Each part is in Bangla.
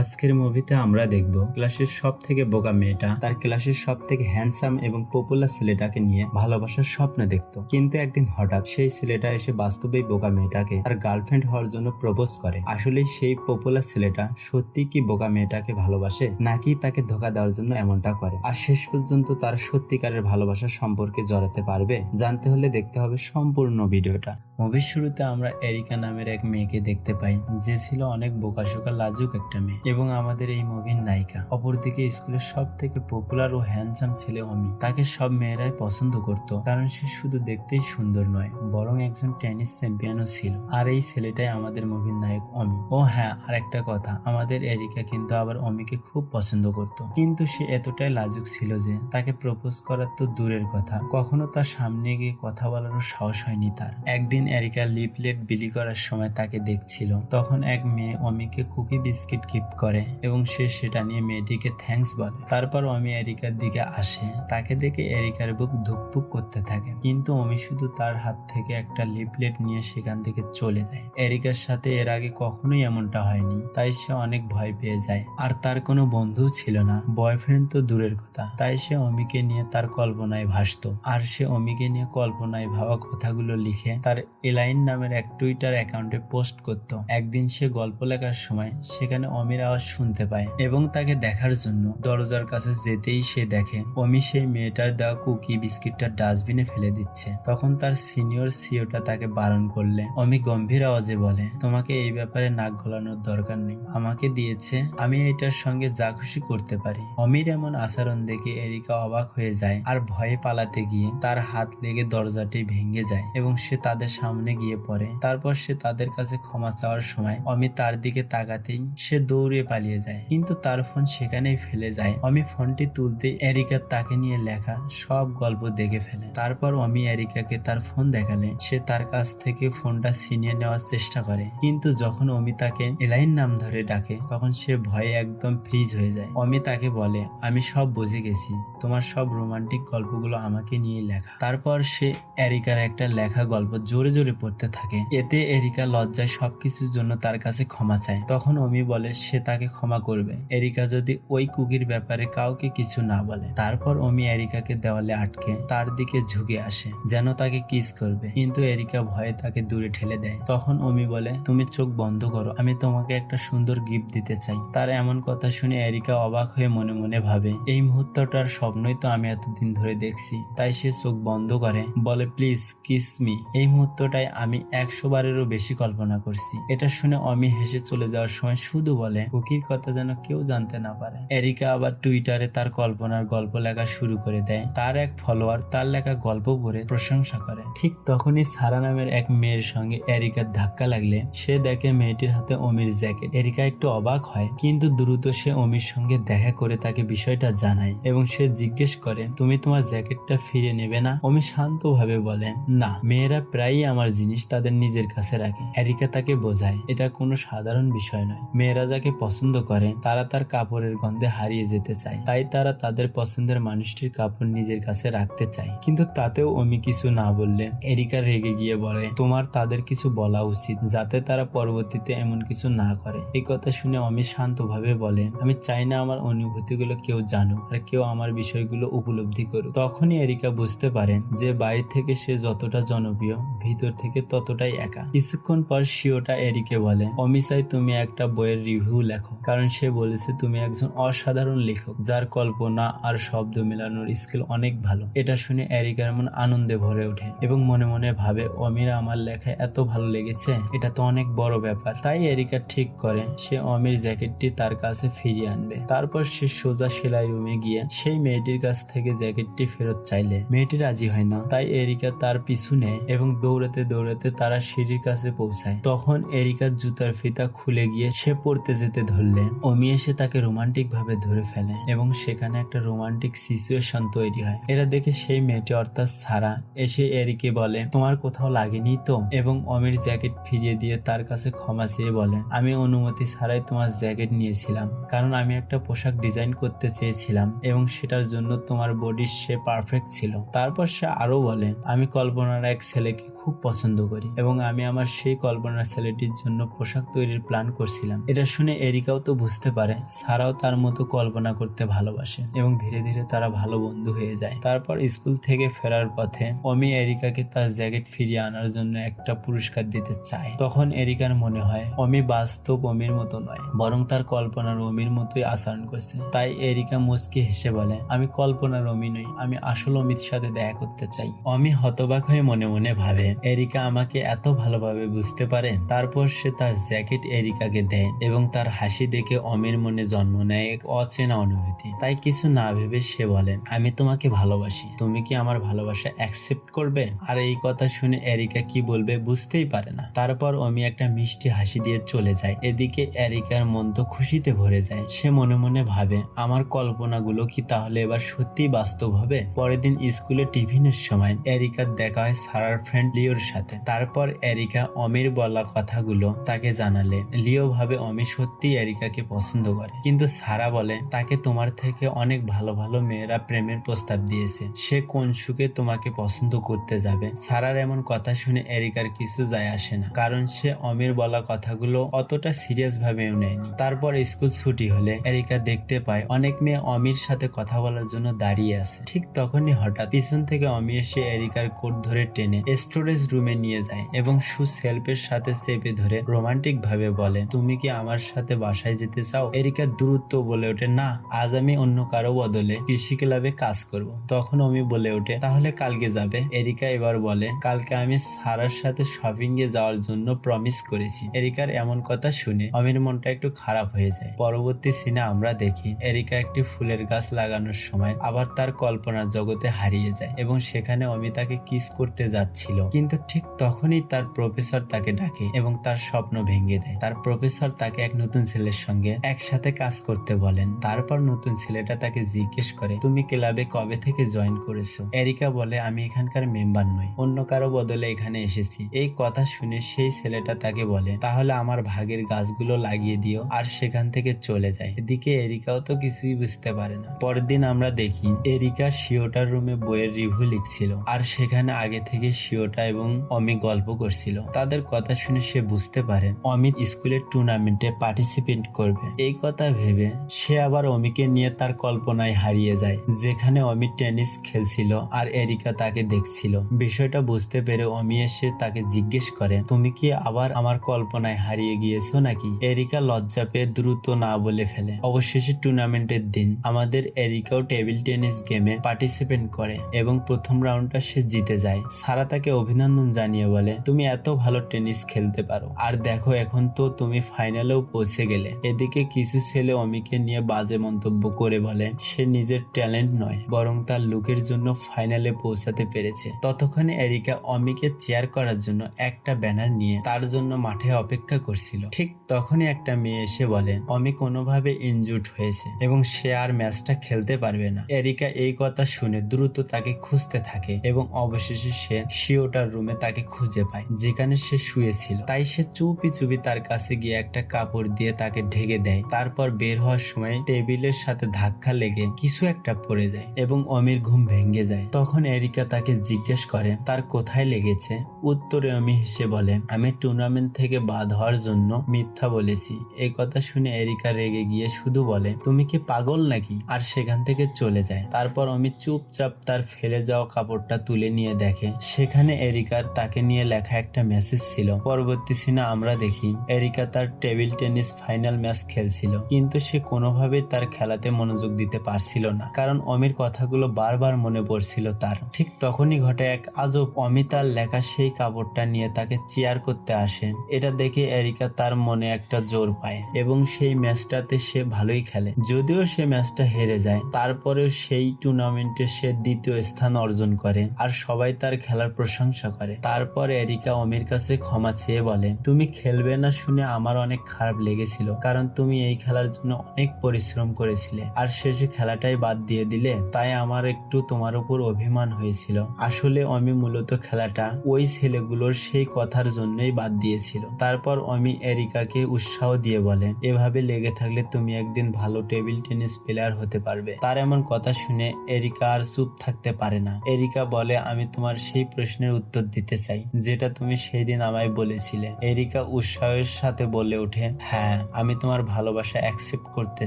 আজকের মুভিতে আমরা দেখব ক্লাসের সব থেকে বোকা মেয়েটা, তার ক্লাসের সব থেকে হ্যান্ডসাম এবং পপুলার ছেলেটাকে নিয়ে ভালোবাসার স্বপ্ন দেখতো। কিন্তু একদিন হঠাৎ সেই ছেলেটা এসে বাস্তবেই বোকা মেয়েটাকে তার গার্লফ্রেন্ড হওয়ার জন্য প্রপোজ করে। আসলে সেই পপুলার ছেলেটা সত্যি কি বোকা মেয়েটাকে ভালোবাসে, নাকি তাকে ধোকা দেওয়ার জন্য এমনটা করে? আর শেষ পর্যন্ত তার সত্যিকারের ভালোবাসা সম্পর্কে জড়াতে পারবে? জানতে হলে দেখতে হবে সম্পূর্ণ ভিডিওটা। মুভির শুরুতে আমরা এরিকা নামের এক মেয়েকে দেখতে পাই, যে ছিল অনেক বোকাশোকা, লাজুক একটা মেয়ে। এবং আমাদের এই মুভির নায়িকা। অপরদিকে স্কুলের সব থেকে পপুলার ও হ্যান্ডসাম ছেলে অমি তাকে সব মেয়েরাই পছন্দ করত, কারণ সে শুধু দেখতেই সুন্দর নয়, বরং একজন টেনিস চ্যাম্পিয়নও ছিল। আর এই ছেলেটাই আমাদের মুভির নায়ক অমি ও হ্যাঁ আর একটা কথা, আমাদের এরিকা কিন্তু আবার অমিকে খুব পছন্দ করত। কিন্তু সে এতটাই লাজুক ছিল যে, তাকে প্রপোজ করার তো দূরের কথা। কখনো তার সামনে গিয়ে কথা বলারও সাহস হয়নি তার। একদিন এরিকা লিপলেট বিলি করার সময় তাকে দেখছিল। তখন এক মেয়ে অমিকে কুকি বিস্কিট গিফট করে এবং সে সেটা নিয়ে মেয়েটিকে থ্যাঙ্কস বলে। তারপর অমি এরিকার দিকে আসে। তাকে দেখে এরিকার বুক ধুকপুক করতে থাকে। কিন্তু অমি শুধু তার হাত থেকে একটা লিপলেট নিয়ে সেখান থেকে চলে যায়। এরিকার সাথে এর আগে কখনোই এমনটা হয়নি। তাই সে অনেক ভয় পেয়ে যায়। আর তার কোনো বন্ধুও ছিল না। বয়ফ্রেন্ড তো দূরের কথা। তাই সে অমিকে নিয়ে তার কল্পনায় ভাসতো। আর সে অমিকে নিয়ে কল্পনায় ভাবা কথাগুলো লিখে তার এলাইন নামের এক টুইটার অ্যাকাউন্টে পোস্ট করত। একদিন সে গল্প লেখার সময় সেখানে অমির আওয়াজ শুনতে পায় এবং তাকে দেখার জন্য দরজার কাছে যেতেই সে দেখে, অমি, সেই মেয়েটার দেওয়া কুকি বিস্কিটটা ডাস্টবিনে ফেলে দিচ্ছে। তখন তার সিনিয়র সিওটা তাকে বারণ করলে, অমি, গম্ভীর আওয়াজে বলে, তোমাকে এই ব্যাপারে নাক গলানোর দরকার নেই। আমাকে দিয়েছে, আমি এটার সঙ্গে যা খুশি করতে পারি। অমির এমন আচরণ দেখে এরিকা অবাক হয়ে যায় আর ভয়ে পালাতে গিয়ে তার হাত লেগে দরজাটি ভেঙে যায় এবং সে তাদের সামনে গিয়ে পড়ে। তারপর সে তাদের কাছে ক্ষমা চাওয়ার সময় অমি তার দিকে তাকাতেই সে দৌড়ে পালিয়ে যায়। কিন্তু তার ফোন সেখানেই ফেলে যায়। অমি ফোনটি তুলতে এরিকা তাকে নিয়ে লেখা সব গল্প দেখে ফেলে। তারপর অমি এরিকাকে তার ফোন দেখালে। সে তার কাছ থেকে ফোনটা ছিনিয়ে নেওয়ার চেষ্টা করে। কিন্তু যখন অমি তাকে এলাইন নাম ধরে ডাকে, তখন সে ভয়ে একদম ফ্রিজ হয়ে যায়। অমি তাকে বলে, আমি সব বুঝে গেছি। তোমার সব রোমান্টিক গল্পগুলো আমাকে নিয়ে লেখা। তারপর সে এরিকার একটা লেখা গল্প জোরে জোরে পড়তে থাকে। এতে এরিকা লজ্জায় সবকিছুর জন্য তার কাছে ক্ষমা চায়। তখন অমি বলে, সে তাকে ক্ষমা করবে। এরিকা যদি ওই কুকির ব্যাপারে কাউকে কিছু না বলে, তারপর অমি এরিকাকে দেওয়ালে আটকে তার দিকে ঝুঁকে আসে, যেন তাকে কিস করবে। কিন্তু এরিকা ভয়ে তাকে দূরে ঠেলে দেয়। তখন অমি বলে, তুমি চোখ বন্ধ করো, আমি তোমাকে একটা সুন্দর গিফট দিতে চাই। তার এমন কথা শুনে এরিকা অবাক হয়ে মনে মনে ভাবে, এই মুহূর্তটার স্বপ্নই তো আমি এতদিন ধরে দেখছি, তাই সে চোখ বন্ধ করে, বলে, প্লিজ, কিস মি। এই মুহূর্তটাই আমি একশো বারেরও বেশি কল্পনা করছি। এটা শুনে অমি হেসে চলে যাওয়ার সময় শুধু বলে কুকির কথা যেন কেউ জানতে না পারে। এরিকা আবার টুইটারে তার কল্পনার গল্প লেখা শুরু করে দেয়। তার এক ফলোয়ার তার লেখা গল্প পড়ে প্রশংসা করে। ঠিক তখনই সারা নামের এক মেয়ের সঙ্গে এরিকার ধাক্কা লাগলে সে দেখে মেয়েটির হাতে অমির জ্যাকেট। এরিকা একটু অবাক হয়, কিন্তু দ্রুত সে অমির সঙ্গে দেখা করে তাকে বিষয়টা জানায় এবং সে জিজ্ঞেস করে, তুমি তোমার জ্যাকেটটা ফিরে নেবে না? অমি শান্তভাবে বলে, না, মেয়েরা প্রায়ই আমার জিনিস তাদের নিজের কাছে রাখে। এরিকা তাকে বোঝায়, এটা কোনো সাধারণ বিষয় নয়। মেয়েরা যাকে পছন্দ করে, তারা তার কাপড়ের গন্ধে হারিয়ে যেতে চায়। তাই তারা তাদের পছন্দের মানুষটির কাপড় নিজের কাছে রাখতে চায়। কিন্তু তাতেও অমি কিছু না বললে এরিকা রেগে গিয়ে বলে, তোমার তাদের কিছু বলা উচিত, যাতে তারা পরবর্তীতে এমন কিছু না করে। এই কথা শুনে অমি শান্তভাবে বলে, আমি চাই না আমার অনুভূতিগুলো কেউ জানুক আর কেউ আমার বিষয়গুলো উপলব্ধি করুক। তখনই এরিকা বুঝতে পারেন যে বাইরে থেকে সে যতটা জনপ্রিয়, ভিতর থেকে ততটাই একা। কিছুক্ষণ পর শিওটা এরিকে বলে, অমি চাই তুমি একটা বইয়ের রিভিউ লেখো। কারণ সে বলেছে, তুমি একজন অসাধারণ লেখক, যার কল্পনা আর শব্দ মেলানোর স্কিল অনেক ভালো। এটা শুনে এরিকার মন আনন্দে ভরে ওঠে এবং মনে মনে ভাবে, অমির, আমার লেখা এত ভালো লেগেছে, এটা তো অনেক বড় ব্যাপার। তাই এরিকা ঠিক করে, সে অমির জ্যাকেটটি তার কাছে ফিরিয়ে আনবে। তারপর সে সোজা সেলাই রুমে গিয়ে সেই মেয়েটির কাছ থেকে জ্যাকেটটি ফেরত চাইলে। মেয়েটি রাজি হয় না। তাই এরিকা তার পিছু নেয় এবং দৌড়াতে দৌড়াতে তারা সিঁড়ির কাছে পৌঁছায়। তখন এরিকার জুতার ফিতা খুলে গিয়ে সে পড়তে যেতে ধরলে, অমি এসে তাকে রোমান্টিক ভাবে ধরে ফেলে এবং সেখানে একটা রোমান্টিক সিচুয়েশন তৈরি হয়। এরা দেখে সেই মেয়েটি অর্থাৎ সারা এসে এরিকে বলে, তোমার কোথাও লাগেনি তো? এবং অমির জ্যাকেট ফিরিয়ে দিয়ে তার কাছে ক্ষমা চেয়ে বলে, আমি অনুমতি ছাড়াই তোমার জ্যাকেট নিয়েছিলাম, কারণ আমি একটা পোশাক ডিজাইন করতে চেয়েছিলাম এবং সেটার জন্য তোমার বডির সে পারফেক্ট ছিল। তারপর সে আরও বলে, আমি কল্পনার এক ছেলেকে খুব পছন্দ করি এবং আমি আমার সেই কল্পনার ছেলেটির জন্য পোশাক তৈরির প্ল্যান করছিলাম। এটা শুনে এরিকাও তো বুঝতে পারে, সারাও তার মতো কল্পনা করতে ভালোবাসে এবং ধীরে ধীরে তারা ভালো বন্ধু হয়ে যায়। তারপর স্কুল থেকে ফেরার পথে অমি এরিকাকে তার জ্যাকেট ফিরিয়ে আনার জন্য একটা পুরস্কার দিতে চায়। তখন এরিকার মনে হয়, অমি বাস্তব অমির মতো নয়, বরং তার কল্পনার অমির মতোই আচরণ করছে। তাই এরিকা মুচকি হেসে বলে, আমি কল্পনার অমি নই, আমি আসল অমির সাথে দেখা করতে চাই। অমি হতবাক হয়ে মনে মনে ভাবে, এরিকা আমাকে এত ভালোভাবে বুঝতে পারে? তারপর সে তার জ্যাকেট এরিকাকে দেয় এবং তার হাসি দেখে অমির মনে জন্ম নেয় এক অচেনা অনুভূতি। তাই কিছু না ভেবে সে বলে, আমি তোমাকে ভালোবাসি। তুমি কি আমার ভালোবাসা অ্যাকসেপ্ট করবে? আর এই কথা শুনে এরিকা কি বলবে বুঝতেই পারে না। তারপর অমি একটা মিষ্টি হাসি দিয়ে চলে যায়। এদিকে এরিকার মন তো খুশিতে ভরে যায়। সে মনে মনে ভাবে, আমার কল্পনাগুলো কি তাহলে এবার সত্যি বাস্তব হবে? পরের দিন স্কুলে টিফিনের সময় এরিকার দেখা হয় সারার ফ্রেন্ড লিওর সাথে। তারপর এরিকা অমির বলা কথাগুলো তাকে জানালে। লিও ভাবে, অমি সত্যি এরিকাকে পছন্দ করে। কিন্তু সারা বলে, তাকে তোমার থেকে অনেক ভালো ভালো মেয়েরা প্রেমের প্রস্তাব দিয়েছে। সে কোন সুখে তোমাকে পছন্দ করতে যাবে? সারার এমন কথা শুনে এরিকার কিছু যায় আসে না। কারণ সে অমির বলা কথাগুলো অতটা সিরিয়াস ভাবেও নেয়নি। তারপর স্কুল ছুটি হলে এরিকা দেখতে পায়, অনেক মেয়ে অমির সাথে কথা বলার জন্য দাঁড়িয়ে আছে। ঠিক তখনই হঠাৎ পিছন থেকে অমি এসে এরিকার কোট ধরে টেনে স্টোরেজ রুমে নিয়ে যায় এবং সু সেলফের সাথে চেপে ধরে রোমান্টিক ভাবে বলে, তুমি কি আমার সাথে বাসায় যেতে চাও, এরিকা দ্রুত বলে ওঠে, না, আজ আমি অন্য কারও বদলে কৃষি ক্লাবে কাজ করব। তখন অমি বলে ওঠে, তাহলে কালকে যাবে। এরিকা এবার বলে, কালকে আমি সারার সাথে শপিং এ যাওয়ার জন্য প্রমিস করেছি। এরিকার এমন কথা শুনে অমির মনটা একটু খারাপ হয়ে যায়। পরবর্তী সিনে আমরা দেখি, এরিকা একটি ফুলের গাছ লাগানোর সময় আবার তার কল্পনার জগতে হারিয়ে যায় এবং সেখানে অমি তাকে কিস করতে যাচ্ছিল। কিন্তু ঠিক তখনই তার প্রফেসর তাকে ডাকে এবং তার স্বপ্ন ভেঙে দেয়। তার প্রফেসর তাকে এক নতুন ছেলের সঙ্গে একসাথে কাজ করতে বলেন। তারপর নতুন ছেলেটা তাকে জিজ্ঞেস করে, তুমি ক্লাবে কবে থেকে জয়েন করেছ? এরিকা বলে, আমি এখানকার মেম্বার নই, অন্য কারও বদলে এখানে এসেছি। এই কথা শুনে সেই ছেলেটা তাকে বলে, তাহলে আমার ভাগের গাছগুলো লাগিয়ে দিও আর সেখান থেকে চলে যায় এদিকে এরিকাও তো কিছুই বুঝতে পারে না। পরের দিন আমরা দেখি, এরিকা শিওটার রুমে বইয়ের রিভিউ লিখছিল আর সেখানে আগে থেকে শিওটা এবং অমিত গল্প করছিল। তাদের কথা শুনে সে বুঝতে পারে, অমিত স্কুলের টুর্নামেন্টে পার্টিসিপেট করবে। এই কথা ভেবে সে আবার অমিকে নিয়ে তার কল্পনায় হারিয়ে যায়, যেখানে অমিত টেনিস খেলছিল আর এরিকা তাকে দেখছিল। বিষয়টা বুঝতে পেরে অমি এসে তাকে জিজ্ঞেস করে, তুমি কি আবার আমার কল্পনায় হারিয়ে গিয়েছো নাকি? এরিকা লজ্জা পেয়ে দ্রুত না বলে ফেলে। অবশেষে টুর্নামেন্টের দিন আমাদের এরিকাও টেবিল টেনিস গেমে পার্টিসিপেট করে এবং প্রথম রাউন্ডটা সে জিতে যায়। সারা তাকে অভিনন্দন জানিয়ে বলে, তুমি এত ভালো টেনিস খেলতে পারো। আর দেখো এখন তো তুমি ফাইনালেও পৌঁছে গেলে। এদিকে কিছু ছেলে অমিকে নিয়ে বাজে মন্তব্য করে বলে, সে নিজের ট্যালেন্ট নয়, বরং তার লুকের জন্য ফাইনালে পৌঁছাতে পেরেছে। ততক্ষণে এরিকা অমিকে চেয়ার করার জন্য একটা ব্যানার নিয়ে তার জন্য মাঠে অপেক্ষা করছিল। ঠিক তখনই একটা মেয়ে এসে বলে, অমি কোনোভাবে ইনজুর্ড হয়েছে এবং সে আর ম্যাচটা খেলতে পারবে না। এরিকা এই কথা শুনে দ্রুত তাকে খুঁজতে থাকে এবং অবশেষে সে শিওটার রুমে তাকে খুঁজে পায়, যেখানে সে শুয়েছিল। তাই সে চুপি চুপি তার কাছে গিয়ে একটা কাপড় দিয়ে তাকে ঢেকে দেয়। তারপর বের হওয়ার সময় টেবিলের সাথে ধাক্কা লেগে কিছু একটা পড়ে যায় এবং অমির ঘুম ভেঙে যায়। তখন এরিকা তাকে জিজ্ঞেস করে, তার কোথায় লেগেছে? উত্তরে অমি হেসে বলে, আমি টুর্নামেন্ট থেকে বাদ হওয়ার জন্য মিথ্যা বলেছি। এই কথা শুনে এরিকা রেগে গিয়ে শুধু বলে, তুমি কি পাগল নাকি? আর সেখান থেকে চলে যায়। তারপর অমি চুপচাপ তার ফেলে যাওয়া কাপড়টা তুলে নিয়ে দেখে। সেখানে এরিকার তাকে নিয়ে লেখা একটা মেসেজ ছিল, পরবর্তী সিনে আমরা দেখি। এরিকা তার টেবিল টেনিস ফাইনাল ম্যাচ খেলছিল, কিন্তু সে কোনোভাবেই তার খেলাতে মনোযোগ দিতে পারছিল না, কারণ অমির কথাগুলো বারবার মনে পড়ছিল তার। ঠিক তখনই ঘটে এক আজব অমিতার লেখা সেই কাপড়টা নিয়ে তাকে চেয়ার করতে আসে। এটা দেখে এরিকা তার মনে একটা জোর পায়, এবং সেই ম্যাচটাতে সে ভালোই খেলে। যদিও সে ম্যাচটা হেরে যায়, তারপরেও সেই টুর্নামেন্টে সে দ্বিতীয় স্থান অর্জন করে, আর সবাই তার খেলার প্রশংসা করে। তারপর এরিকা অমির কাছে ক্ষমা চেয়ে বলে, তুমি খেলবে না শুনে আমার অনেক খারাপ লেগেছিল কারণ তুমি এই খেলার জন্য অনেক পরিশ্রম করেছিলে। আর শেষে খেলাটাই বাদ দিয়ে দিলে, তাই আমার একটু তোমার উপর অভিমান হয়েছিল। আসলে অমি মূলত খেলাটা ওই ছেলেগুলোর সেই কথার জন্যই বাদ দিয়েছিল। তারপর অমি এরিকাকে উৎসাহ দিয়ে বলে, এভাবে লেগে থাকলে তুমি একদিন ভালো টেবিল টেনিস প্লেয়ার হতে পারবে। তার এমন কথা শুনে এরিকা আর চুপ থাকতে পারে না। এরিকা বলে, আমি তোমার সেই প্রশ্নের উত্তর দিতে চাই, যেটা তুমি সেই দিন আমায় বলেছিলে। এরিকা উৎসাহের সাথে বলে ওঠে হ্যাঁ হ্যাঁ আমি তোমার ভালোবাসা অ্যাকসেপ্ট করতে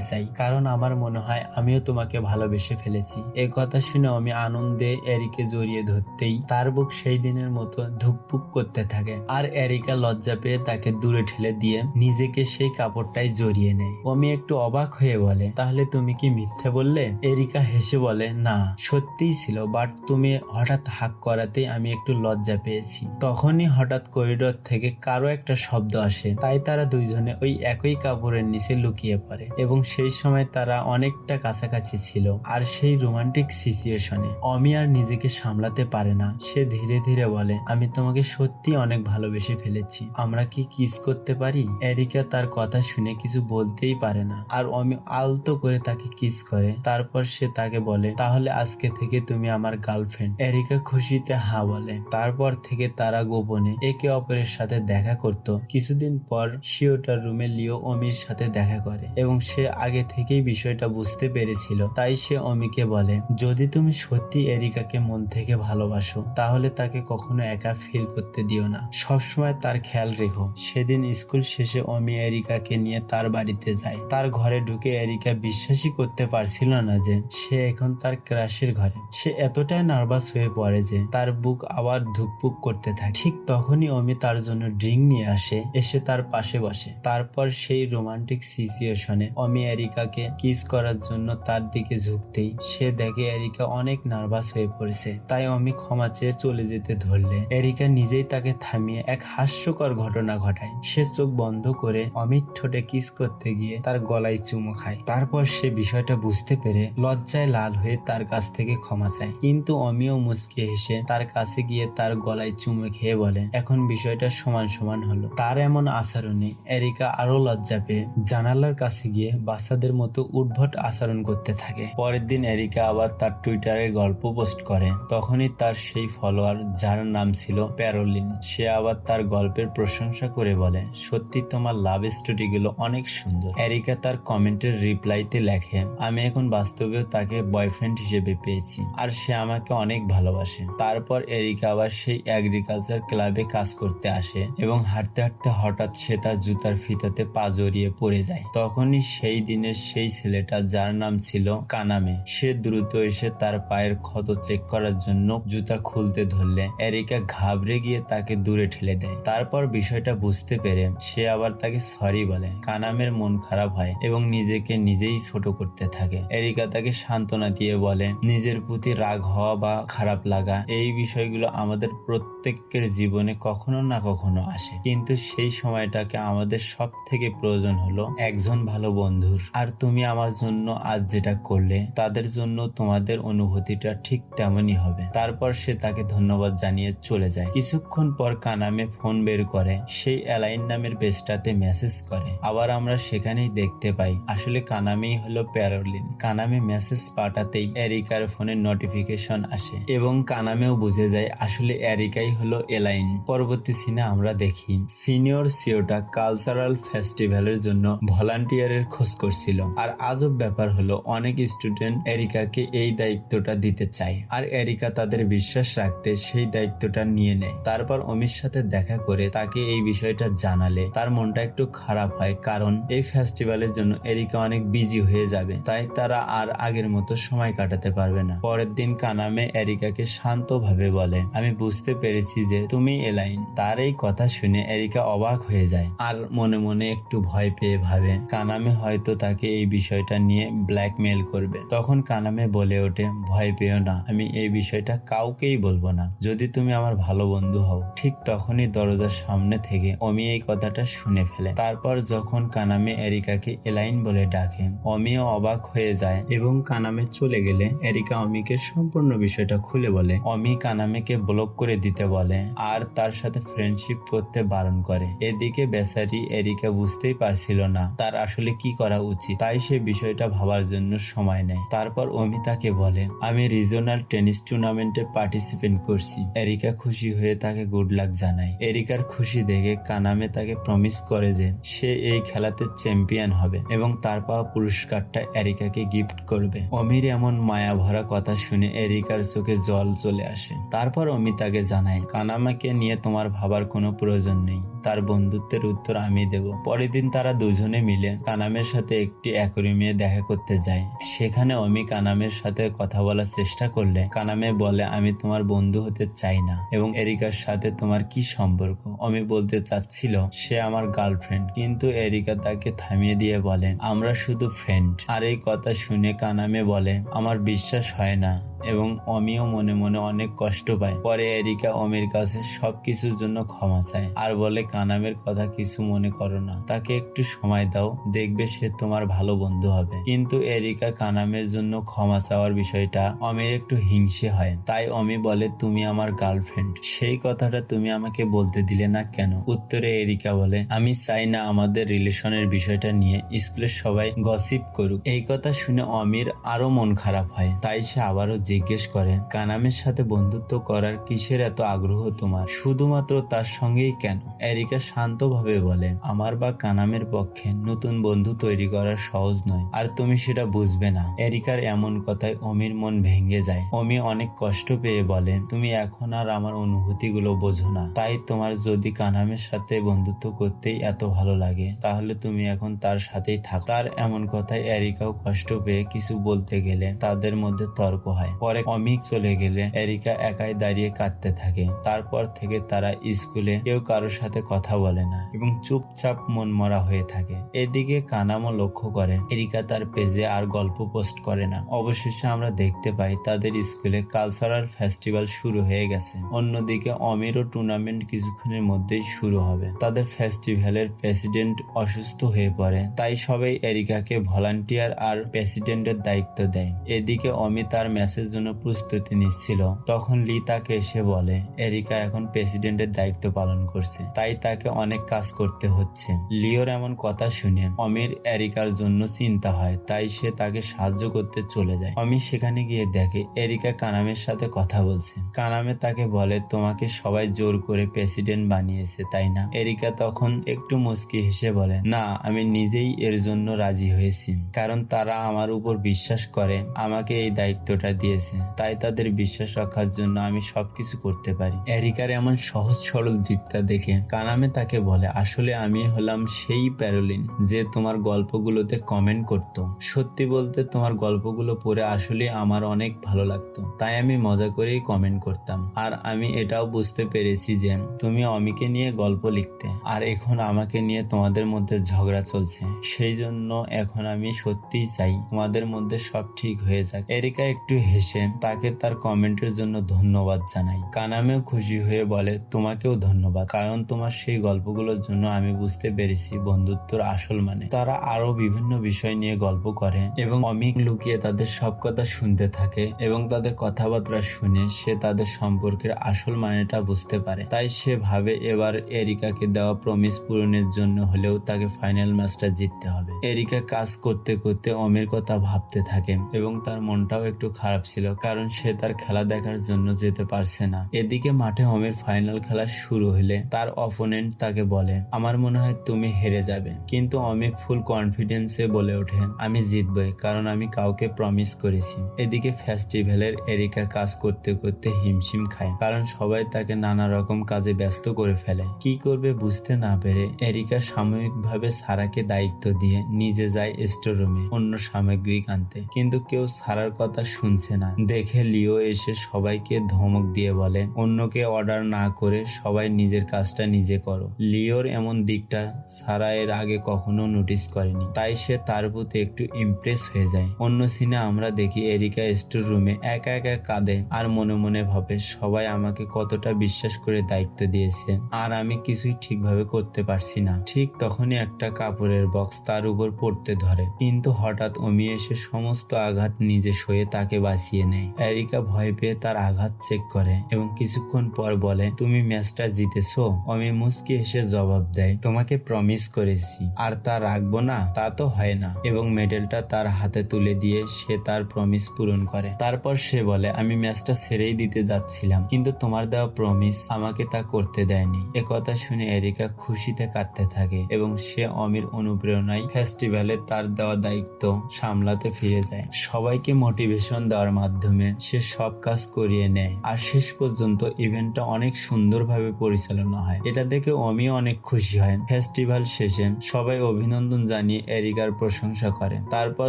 চাই। কারণ আমার মনে হয় আমিও তোমাকে ভালোবেসে ফেলেছি। এই কথা শুনে আমি আনন্দে এরিকে জড়িয়ে ধরতেই তার বুক সেই দিনের মতো ধুকপুক করতে থাকে। আর এরিকা লজ্জা পেয়ে তাকে দূরে ঠেলে দিয়ে নিজেকে সেই কাপড়টাই জড়িয়ে নেয়। আমি একটু অবাক হয়ে বলে, তাহলে তুমি কি মিথ্যে বললে? এরিকা হেসে বলে, না, সত্যিই ছিল বাট তুমি হঠাৎ হাক করাতেই আমি একটু লজ্জা পেয়েছি। তখনই হঠাৎ করিডোর থেকে কারও একটা শব্দ আসে। তাই তারা দুইজনে ওই একই কাপড়ের নিচে লুকিয়ে পড়ে এবং সেই সময় তারা অনেকটা কাছাকাছি ছিল। আর সেই রোমান্টিক সিচুয়েশনে অমি আর নিজেকে সামলাতে পারে না। সে ধীরে ধীরে বলে, আমি তোমাকে সত্যি অনেক ভালোবেসে ফেলেছি। আমরা কি কিস করতে পারি? এরিকা তার কথা শুনে কিছু বলতেই পারে না। আর অমি আলতো করে তাকে কিস করে। তারপর সে তাকে বলে, তাহলে আজকে থেকে তুমি আমার গার্লফ্রেন্ড। এরিকা খুশিতে হা বলে। তারপর থেকে তারা গোপনে একে অপরের সাথে দেখা করত। কিছুদিন পর শিওটার রুমে লিও অমির সাথে দেখা করে এবং সে আগে থেকেই বিষয়টা বুঝতে পেরেছিল। তাই সে অমিকে বলে, যদি তুমি সত্যি এরিকাকে মন থেকে ভালোবাসো, তাহলে তাকে কখনো একা ফিল করতে দিও না। সবসময় তার খেয়াল রেখো। সেদিন স্কুল শেষে অমি এরিকাকে নিয়ে তার বাড়িতে যায়। তার ঘরে ঢুকে এরিকা বিশ্বাসই করতে পারছিল না যে সে এখন তার ক্রাশের ঘরে। সে এতটাই নার্ভাস হয়ে পড়ে যে তার বুক আবার ধুকপুক করতে থাকে। ঠিক তখনই অমি তার জন্য ড্রিঙ্ক নিয়ে আসে, এসে তার পাশে বসে। তারপর সেই রোমান্টিক সিচুয়েশনে অমি এরিকাকে কিস করার জন্য তার দিকে ঝুঁকতেই সে দেখে এরিকা অনেক নার্ভাস হয়ে পড়েছে। তাই অমি ক্ষমা চেয়ে চলে যেতে ধরলে। এরিকা নিজেই তাকে থামিয়ে এক হাস্যকর ঘটনা ঘটায়। সে চোখ বন্ধ করে অমির ঠোঁটে কিস করতে গিয়ে তার গলায় চুমো খায়। তারপর সে বিষয়টা বুঝতে পেরে লজ্জায় লাল হয়ে তার কাছ থেকে ক্ষমা চায়। কিন্তু অমিও মুচকে হেসে তার কাছে গিয়ে তার গলায় চুমো খেয়ে বলে, এখন বিষয়টা সমান সমান হলো। তার এমন আচরণে এরিকা আরও লজ্জা পেয়ে জানালার কাছে গিয়ে বাচ্চাদের মতো উদ্ভট আচরণ করতে থাকে। পরের দিন এরিকা আবার তার টুইটারে গল্প পোস্ট করে। তখনই তার সেই ফলোয়ার, যার নাম ছিল প্যারোলিন। সে আবার তার গল্পের প্রশংসা করে বলে, সত্যি তোমার লাভ স্টোরিগুলো অনেক সুন্দর। এরিকা তার কমেন্টের রিপ্লাইতে লেখে, আমি এখন বাস্তবেও তাকে বয়ফ্রেন্ড হিসেবে পেয়েছি, আর সে আমাকে অনেক ভালোবাসে। তারপর এরিকা আবার সেই এগ্রিকালচার ক্লাবে কাজ করতে আসে এবং হাঁটতে হাঁটতে হঠাৎ সে তার জুতার ফিতাতে পা জড়িয়ে পড়ে যায়। তখনই সেই দিনের সেই ছেলেটা, যার নাম ছিল কানামে, সে দ্রুত এসে তার পায়ের ক্ষত চেক করার জন্য জুতা খুলতে ধরলে। এরিকা ঘাবড়ে গিয়ে তাকে দূরে ঠেলে দেয়। তারপর বিষয়টা বুঝতে পেরে সে আবার তাকে সরি বলে। কানামের মন খারাপ হয় এবং নিজেকে নিজেই ছোট করতে থাকে। এরিকা তাকে সান্ত্বনা দিয়ে বলে, নিজের প্রতি রাগ হওয়া বা খারাপ লাগা, এই বিষয়গুলো আমাদের প্রত্যেকের জীবনে কখনো না কখনো আসে। কিন্তু সেই সময়টাকে আমাদের সব থেকে প্রয়োজন হলো একজন ভালো বন্ধুর। আর তুমি আমার জন্য আজ যেটা করলে, তাদের জন্য তোমাদের অনুভূতিটা ঠিক তেমনই হবে। তারপর সে তাকে ধন্যবাদ জানিয়ে চলে যায়। কিছুক্ষণ পর কানামে ফোন বের করে, সেই অ্যালাইন নামের পেজটাতে মেসেজ করে। আবার আমরা সেখানেই দেখতে পাই, আসলে কানামেই হলো প্যারোলিন। কানামে মেসেজ পাঠাতেই এরিকার ফোনের নোটিফিকেশন আসে এবং কানামেও বুঝে যায়, আসলে এরিকাই হলো এলাইন পরবর্তী সিনে আমরা দেখি, সিনিয়র সিওটা কালচারাল ফেস্টিভ্যালের জন্য ভলান্টিয়ারের খোঁজ করছিল। আর আজব ব্যাপার হলো, অনেক স্টুডেন্ট এরিকাকে এই দায়িত্বটা দিতে চায়। আর এরিকা তাদের বিশ্বাস রাখতে সেই দায়িত্বটা নিয়ে নেয়। তারপর অমির সাথে দেখা করে তাকে এই বিষয়টা জানালে। তার মনটা একটু খারাপ হয়, কারণ এই ফেস্টিভ্যালের জন্য এরিকা অনেক বিজি হয়ে যাবে। তাই তারা আর আগের মতো সময় কাটাতে পারবে না। পরের দিন কানামে এরিকাকে শান্তভাবে বলে, আমি বুঝতে পেরেছি যে তুমি এলাইন। তার এই কথা শুনে এরিকা অবাক হয়ে যায়। আর মনে মনে একটু ভয় পেয়ে ভাবে, কানামে হয়তো তাকে এই বিষয়টা নিয়ে ব্ল্যাকমেল করবে। তখন কানামে বলে ওঠে, ভয় পেও না, আমি এই বিষয়টা কাউকেই বলব না। যদি তুমি আমার ভালো বন্ধু হও, ঠিক তখনই দরজার সামনে থেকে অমি এই কথাটা শুনে ফেলে। তারপর যখন কানামে এরিকাকে এলাইন বলে ডাকে, অমিও অবাক হয়ে যায় এবং কানামে চলে গেলে এরিকা অমিকে সম্পূর্ণ বিষয়টা খুলে বলে। অমি কানামেকে ব্লক করে দিতে বলে, আর তার সাথে ফ্রেন্ডশিপ করতে বারণ করে। এদিকে বেচারি এরিকা বুঝতেই পারছিল না তার আসলে কি করা উচিত। তাই সে বিষয়টা ভাবার জন্য সময় নেয়। তারপর অমিতাকে বলে, আমি রিজনাল টেনিস টুর্নামেন্টে পার্টিসিপেট করছি। এরিকা খুশি হয়ে তাকে গুড লাক জানায়। এরিকার খুশি দেখে কানামে তাকে প্রমিস করে যে সে এই খেলাতে চ্যাম্পিয়ন হবে এবং তার পাওয়া পুরস্কারটা এরিকাকে গিফট করবে। অমির এমন মায়া ভরা কথা শুনে এরিকার চোখে জল চলে আসে। তারপর অমিতাকে জানায়, কানামাকে নিয়ে তোমার ভাবার কোনো প্রয়োজন নেই। তার বন্ধুত্বের উত্তর আমি দেব। পরের দিন তারা দুজনে মিলে কানামের সাথে একটি অ্যাকোরিয়ামে দেখা করতে যায়। সেখানে অমি কানামের সাথে কথা বলার চেষ্টা করলে কানামে বলে, আমি তোমার বন্ধু হতে চাই না এবং এরিকার সাথে তোমার কি সম্পর্ক? অমি বলতে চাচ্ছিল, সে আমার গার্লফ্রেন্ড। কিন্তু এরিকা তাকে থামিয়ে দিয়ে বলে, আমরা শুধু ফ্রেন্ড আর এই কথা শুনে কানামে বলে, আমার বিশ্বাস হয় না। এবং অমিও মনে মনে অনেক কষ্ট পায়। পরে এরিকা অমির কাছে সবকিছুর জন্য ক্ষমা চায় আর বলে, কানামের কথা কিছু মনে করো না। তাকে একটু সময় দাও, দেখবে সে তোমার ভালো বন্ধু হবে। কিন্তু এরিকা কানামের জন্য ক্ষমা চাওয়ার বিষয়টা অমির একটু হিংসে হয়। তাই অমি বলে, তুমি আমার গার্লফ্রেন্ড। সেই কথাটা তুমি আমাকে বলতে দিলে না কেন? উত্তরে এরিকা বলে, আমি চাই না আমাদের রিলেশনের বিষয়টা নিয়ে স্কুলের সবাই গসিপ করুক। এই কথা শুনে অমির আরও মন খারাপ হয়। তাই সে আবারও জিজ্ঞেস করে, কানামের সাথে বন্ধুত্ব করার কিসের এত আগ্রহ তোমার? শুধুমাত্র তার সঙ্গেই কেন? এরিকা শান্তভাবে বলে, আমার বা কানামের পক্ষে নতুন বন্ধু তৈরি করা সহজ নয়, আর তুমি সেটা বুঝবে না। এরিকার এমন কথায় অমির মন ভেঙে যায়। অমি অনেক কষ্ট পেয়ে বলে, তুমি এখন আর আমার অনুভূতিগুলো বোঝো না। তাই তোমার যদি কানামের সাথে বন্ধুত্ব করতেই এত ভালো লাগে, তাহলে তুমি এখন তার সাথেই থাক। তার এমন কথায় এরিকাও কষ্ট পেয়ে কিছু বলতে গেলে তাদের মধ্যে তর্ক হয়। পরে অমিক চলে গেলে এরিকা একাই দাঁড়িয়ে কাঁদতে থাকে। তারপর থেকে তারা স্কুলে কেউ কারোর সাথে কথা বলে না এবং চুপচাপ মন মরা হয়ে থাকে। এদিকে কানামও লক্ষ্য করে, এরিকা তার পেজে আর গল্প পোস্ট করে না। অবশেষে আমরা দেখতে পাই তাদের স্কুলে কালচারাল ফেস্টিভ্যাল শুরু হয়ে গেছে। অন্যদিকে অমিরও টুর্নামেন্ট কিছুক্ষণের মধ্যেই শুরু হবে। তাদের ফেস্টিভ্যালের প্রেসিডেন্ট অসুস্থ হয়ে পড়ে, তাই সবাই এরিকাকে ভলান্টিয়ার আর প্রেসিডেন্টের দায়িত্ব দেয়। এদিকে অমি তার ম্যাচের জন্য প্রস্তুতি নিচ্ছিল। তখন লি তাকে এসে বলে, এরিকা এখন প্রেসিডেন্টের দায়িত্ব পালন করছে, তাই তাকে অনেক কাজ করতে হচ্ছে। লিওর এমন কথা শুনে অমির এরিকার জন্য চিন্তা হয়, তাই সে তাকে সাহায্য করতে চলে যায়। অমি সেখানে গিয়ে দেখে, এরিকা কানামের সাথে কথা বলছে। কানামে তাকে বলে, তোমাকে সবাই জোর করে প্রেসিডেন্ট বানিয়েছে, তাই না? এরিকা তখন একটু মুচকি হেসে বলে, না, আমি নিজেই এর জন্য রাজি হয়েছি। কারণ তারা আমার উপর বিশ্বাস করে, আমাকে এই দায়িত্বটা দিয়েছে। তাই তাদের বিশ্বাস রাখার জন্য আমি সবকিছু করতে পারি। এরিকার এমন সহজ সরল দিকটা দেখে কানামে তাকে বলে, আসলে আমি হলাম সেই প্যারোলিন যে তোমার গল্পগুলোতে কমেন্ট করত। সত্যি বলতে তোমার গল্পগুলো পড়ে আসলে আমার অনেক ভালো লাগতো। তাই আমি মজা করেই কমেন্ট করতাম। আর আমি এটাও বুঝতে পেরেছি যে তুমি অমিকে নিয়ে গল্প লিখতে আর এখন আমাকে নিয়ে তোমাদের মধ্যে ঝগড়া চলছে। সেই জন্য এখন আমি সত্যিই চাই তোমাদের মধ্যে সব ঠিক হয়ে যাক। এরিকা একটু হেসে তাকে তার কমেন্টের জন্য ধন্যবাদ জানাই। কানামেও খুশি হয়ে বলে, তোমাকেও ধন্যবাদ, কারণ তোমার সেই গল্পগুলোর জন্য আমি বুঝতে পেরেছি বন্ধুত্বর আসল মানে। তারা আরও বিভিন্ন বিষয় নিয়ে গল্প করে এবং অমিক লুকিয়ে তাদের সব কথা শুনতে থাকে এবং তাদের কথাবার্তা শুনে সে তাদের সম্পর্কের আসল মানেটা বুঝতে পারে। তাই সে ভাবে এবার এরিকাকে দেওয়া প্রমিস পূরণের জন্য হলেও তাকে ফাইনাল ম্যাচটা জিততে হবে। এরিকা কাজ করতে করতে অমির কথা ভাবতে থাকে এবং তার মনটাও একটু খারাপ ছিল কারণ সে তার খেলা দেখার জন্য যেতে পারছে না। এদিকে মাঠে অমির ফাইনাল খেলা শুরু হলে তার অপোনেন্ট তাকে বলে, আমার মনে হয় তুমি হেরে যাবে। কিন্তু অমির ফুল কনফিডেন্সে বলে ওঠে, আমি জিতবই, কারণ আমি কাউকে প্রমিস করেছি। এদিকে ফেস্টিভ্যালের এরিকা কাজ করতে করতে হিমশিম খায়, কারণ সবাই তাকে নানা রকম কাজে ব্যস্ত করে ফেলে। কি করবে বুঝতে না পেরে এরিকা সাময়িকভাবে সারাকে দায়িত্ব দিয়ে নিজে যায় স্টোর রুমে অন্য সামগ্রী আনতে। কিন্তু কেউ সারার কথা শুনছে না। দেখে লিও এসে সবাইকে ধমক দিয়ে বলে, অন্যকে অর্ডার না করে সবাই নিজের কাজটা নিজে করো। লিওর এমন দিকটা সারা এর আগে কখনো নোটিস করেনি। তাই সে তার প্রতি একটু ইমপ্রেস হয়ে যায়। অন্য সিনে আমরা দেখি এরিকা স্টোর রুমে একা একা কাঁদে আর মনে মনে ভাবে, সবাই আমাকে কতটা বিশ্বাস করে দায়িত্ব দিয়েছে আর আমি কিছুই ঠিকভাবে করতে পারছি না। ঠিক তখনই একটা কাপড়ের বক্স তার উপর পড়তে ধরে। কিন্তু হঠাৎ অমি এসে সমস্ত আঘাত নিজে সয়ে তাকে বাঁচিয়ে নেয়। এরিকা ভয় পেয়ে তার আঘাত চেক করে এবং কিছুক্ষণ পর বলে, তুমি ম্যাচটা জিতেছো। অমি মুস্কি এসে জবাব দেয়, তোমাকে প্রমিস করেছি। আর তা রাখব না, তা তো হয় না। এবং মেডেলটা তার হাতে তুলে দিয়ে সে তার প্রমিস পূরণ করে। তারপর সে বলে, আমি ম্যাচটা ছেড়েই দিতে যাচ্ছিলাম, কিন্তু তোমার দেওয়া প্রমিস আমাকে তা করতে দেয়নি। একথা শুনে এরিকা খুশিতে কাঁদতে থাকে এবং সে অমির অনুপ্রেরণায় ফেস্টিভ্যালে তার দেওয়া দায়িত্ব সামলাতে ফিরে যায়। সবাইকে মোটিভেশন দেওয়ার মাধ্যমে সে সব কাজ করিয়ে নেয়। আর শেষ পর্যন্ত ইভেন্টটা অনেক সুন্দরভাবে পরিচালনা হয়। এটা দেখে অমি অনেক খুশি হয়। ফেস্টিভ্যাল শেষে সবাই অভিনন্দন জানিয়ে এরিকার প্রশংসা করে। তারপর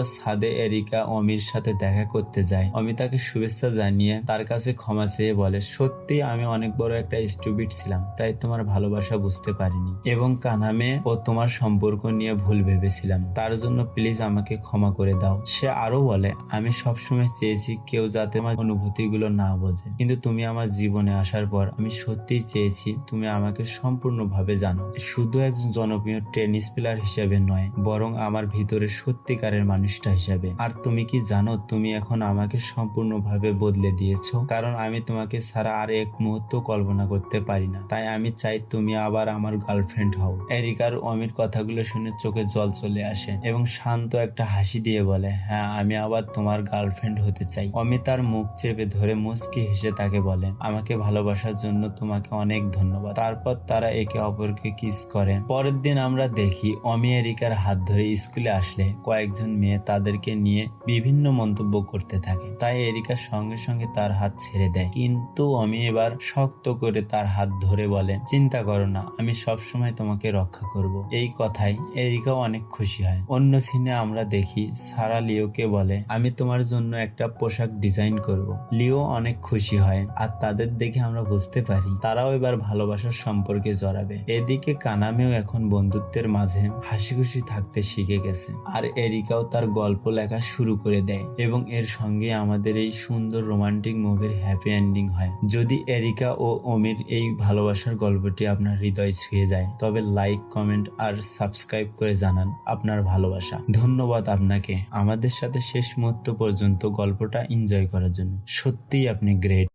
ছাদে এরিকা অমির সাথে দেখা করতে যায়। অমি তাকে শুভেচ্ছা জানিয়ে তার কাছে ক্ষমা চেয়ে বলে, সত্যি আমি অনেক বড় একটা স্টুপিড ছিলাম, তাই তোমার ভালোবাসা বুঝতে পারিনি। এবং কানামে ও তোমার সম্পর্ক নিয়ে ভুল ভেবেছিলাম। তার জন্য প্লিজ আমাকে ক্ষমা করে দাও। সে আরও বলে, আমি সবসময় চেয়েছি কেউ যাতে আমার অনুভূতিগুলো না বোঝে। কিন্তু তুমি আমার জীবনে আসার পর আমি সত্যিই চেয়েছি, তুমি আমাকে সম্পূর্ণভাবে জানো। শুধু একজন জনপ্রিয় টেনিস প্লেয়ার হিসেবে নয়, বরং আমার ভিতরে সত্যিকারের মানুষটা হিসেবে। আর তুমি কি জানো, তুমি এখন আমাকে সম্পূর্ণভাবে বদলে দিয়েছ? কারণ আমি তোমাকে ছাড়া আর এক মুহূর্ত কল্পনা করতে পারি না। তাই আমি চাই তুমি আবার আমার গার্লফ্রেন্ড হও। এরিকার অমির কথাগুলো শুনে চোখে জল চলে আসে এবং শান্ত একটা হাসি দিয়ে বলে হ্যাঁ আমি আবার তোমার গার্লফ্রেন্ড হতে চাই। অমি তার মুখ চেপে ধরে মুচকি হেসে তাকে বলে, আমাকে ভালোবাসার জন্য তোমাকে অনেক ধন্যবাদ। তারপর তারা একে অপরকে কিস করেন পরের দিন আমরা দেখি অমি এরিকার হাত ধরে স্কুলে আসলে কয়েকজন মেয়ে তাদেরকে নিয়ে বিভিন্ন মন্তব্য করতে থাকে। তাই এরিকা সঙ্গে সঙ্গে তার হাত ছেড়ে দেয়। কিন্তু অমি এবার শক্ত করে তার হাত ধরে বলে, চিন্তা করো না, আমি সবসময় তোমাকে রক্ষা করব। এই কথাই এরিকা অনেক খুশি হয়। অন্য সিনে আমরা দেখি সারা লিওকে বলে, আমি তোমার জন্য একটা পোশাক ডিজাইন করব। লিও অনেক খুশি হয় আর তাদের দেখে আমরা বুঝতে পারি, তারাও এবার ভালোবাসার সম্পর্কে জড়াবে। এদিকে কানামেও এখন বন্ধুত্বের মাঝে হাসি খুশি থাকতে শিখে গেছে আর এরিকাও তার গল্প লেখা শুরু করে দেয় এবং এর সঙ্গে আমাদের এই সুন্দর রোমান্টিক মুভির হ্যাপি এন্ডিং হয়। যদি এরিকা ও অমির এই ভালোবাসার গল্পটি আপনার হৃদয় ছুঁয়ে যায়, তবে লাইক কমেন্ট আর সাবস্ক্রাইব করে জানান আপনার ভালোবাসা। ধন্যবাদ আপনাকে। আমাদের সাথে শেষ মুহূর্ত পর্যন্ত গল্পটা এনজয় করার জন্য। সত্যিই আপনি গ্রেট